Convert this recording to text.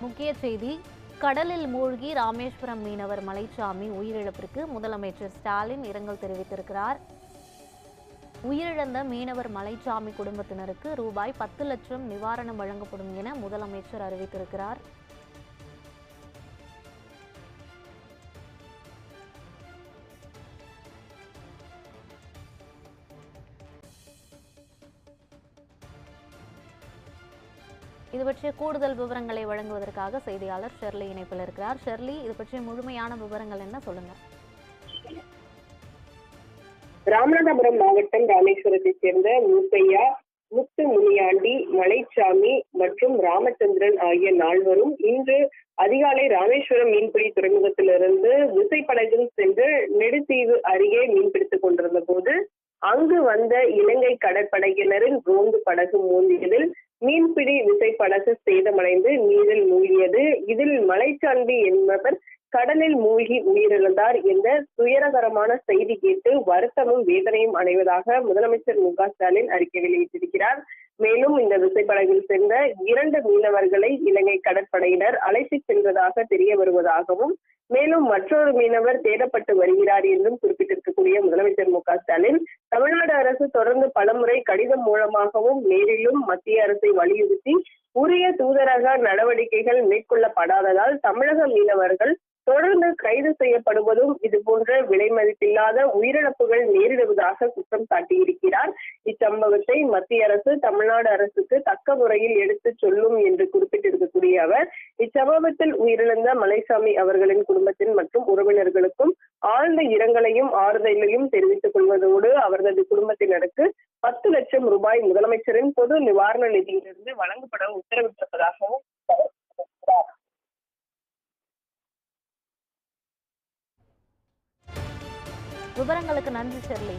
முக்கிய செய்தி கடலில் மூழ்கி ராமேஸ்வரம் மீனவர் மலைச்சாமி உயிரிழப்பிற்கு முதலமைச்சர் ஸ்டாலின் இரங்கல் தெரிவித்திருக்கிறார். உயிரிழந்த மீனவர் மலைச்சாமி குடும்பத்தினருக்கு ரூபாய் பத்து லட்சம் நிவாரணம் வழங்கப்படும் என முதலமைச்சர் அறிவித்திருக்கிறார். இது பற்றிய கூடுதல் விவரங்களை வழங்குவதற்காக செய்தியாளர் ஷெர்லி இணைப்பில் இருக்கிறார். ஷெர்லி இது பற்றிய முழுமையான விவரங்கள் என்ன சொல்லுங்க? ராமநாதபுரம் மாவட்டம் ராமேஸ்வரத்தை சேர்ந்த மூசையா முத்து முனியாண்டி மலைச்சாமி மற்றும் ராமச்சந்திரன் ஆகிய நால்வரும் இன்று அதிகாலை ராமேஸ்வரம் மீன்பிடி துறைமுகத்திலிருந்து விசைப்படகில் சென்று நெடுத்தீவு அருகே மீன்பிடித்துக் கொண்டிருந்த போது அங்கு வந்த இலங்கை கடற்படையினரின் ரோந்து படகு மோதியதில் மீன்பிடி விசைப்படகு சேதமடைந்து நீரில் மூழ்கியது. இதில் மலைச்சாண்டி என்பவர் கடலில் மூழ்கி உயிரிழந்தார் என்ற துயரகரமான செய்தி கேட்டு வருத்தமும் வேதனையும் அடைவதாக முதலமைச்சர் மு க ஸ்டாலின் அறிக்கை வெளியிட்டிருக்கிறார். மேலும் இந்த விசைப்படகில் சென்ற இரண்டு மீனவர்களை இலங்கை கடற்படையினர் அழைத்து சென்றதாக தெரிய வருவதாகவும் மேலும் மற்றொரு மீனவர் தேடப்பட்டு வருகிறார் என்றும் குறிப்பிட்டிருக்கக்கூடிய முதலமைச்சர் மு க ஸ்டாலின் தமிழ்நாடு அரசு தொடர்ந்து பலமுறை கடிதம் மூலமாகவும் நேரிலும் மத்திய அரசை வலியுறுத்தி உரிய தூதரக நடவடிக்கைகள் மேற்கொள்ளப்படாததால் தமிழக மீனவர்கள் தொடர்ந்து கைது செய்யப்படுவதும் இது போன்ற விலை மதிப்பில்லாத உயிரிழப்புகள் நேரிடுவதாக குற்றம் சாட்டியிருக்கிறார். இச்சம்பவத்தை மத்திய அரசு தமிழ்நாடு அரசுக்கு தக்க முறையில் எடுத்துச் சொல்லும் என்று குறிப்பிட்டிருக்கக்கூடிய அவர் இச்சம்பவத்தில் உயிரிழந்த மலைசாமி அவர்களின் குடும்பத்தின் மற்றும் உறவினர்களுக்கும் ஆழ்ந்த இரங்கலையும் ஆறுதலையும் தெரிவித்துக் கொள்வதோடு அவர்களது குடும்பத்தினருக்கு பத்து லட்சம் ரூபாய் முதலமைச்சரின் பொது நிவாரண நிதியிலிருந்து வழங்கப்பட உத்தரவிட்டிருப்பதாகவும் விவரங்களுக்கு நன்றி ஷெர்லி